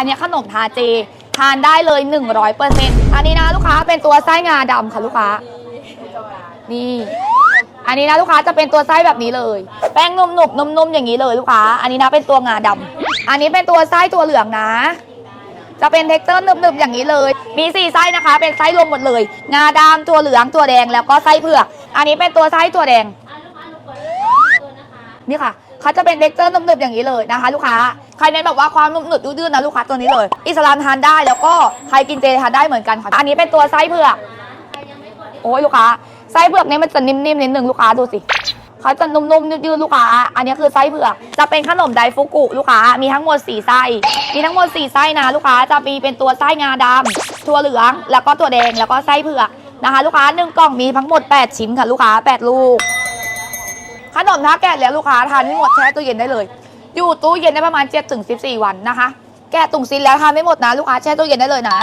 อันนี้ขนมทาเจ ทานได้เลย 100%อันนี้นะลูกค้าเป็นตัวไส้งาดำค่ะลูกค้า นี่ อันนี้นะลูกค้าจะเป็นตัวไส้แบบนี้เลย แป้งนุ่มๆนุ่มๆอย่างนี้เลยลูกค้า อันนี้นะเป็นตัวงาดำอันนี้เป็นตัวไส้ตัวเหลืองนะ จะเป็นเท็กเจอร์หนึบๆอย่างนี้เลย มีสี่ไส้นะคะ เป็นไส้รวมหมดเลย งาดำตัวเหลืองตัวแดงแล้วก็ไส้เผือก อันนี้เป็นตัวไส้ตัวแดง นี่ค่ะเขาจะเป็นเท็กเจอร์หนึบๆอย่างนี้เลยนะคะ ลูกค้าใครเน้นแบบว่าความนุ่มหนึบดื้อๆนะลูกค้าตัวนี้เลย อิสลามทานได้แล้วก็ใครกินเจทานได้เหมือนกันค่ะอันนี้เป็นตัวไส้เผือกโอ้ยลูกค้าไส้เผือกเนี่ยมันจะนิ่มๆนิดนึงลูกค้าดูสิเขาจะนุ่มๆยืดๆลูกค้า อันนี้คือไส้เผือกจะเป็นขนมไดฟุกุลูกค้า มีทั้งหมด4ไส้ มีทั้งหมด4ไส้นะลูกค้า จะมีเป็นตัวไส้งาดำถั่วเหลือง แล้วก็ตัวแดง แล้วก็ไส้เผือกนะคะ ลูกค้าหนึ่งกล่องมีทั้งหมด 8 ชิ้นค่ะลูกค้า 8 ลูก ขนมถ้าแกะแล้วลูกค้าทานไม่หมดแช่ตู้เย็นได้เลย อยู่ตู้เย็นได้ประมาณ7ถึง14 วันนะคะ แกะตุ่งซินแล้วทานไม่หมดนะลูกค้าแช่ตู้เย็นได้เลยนะ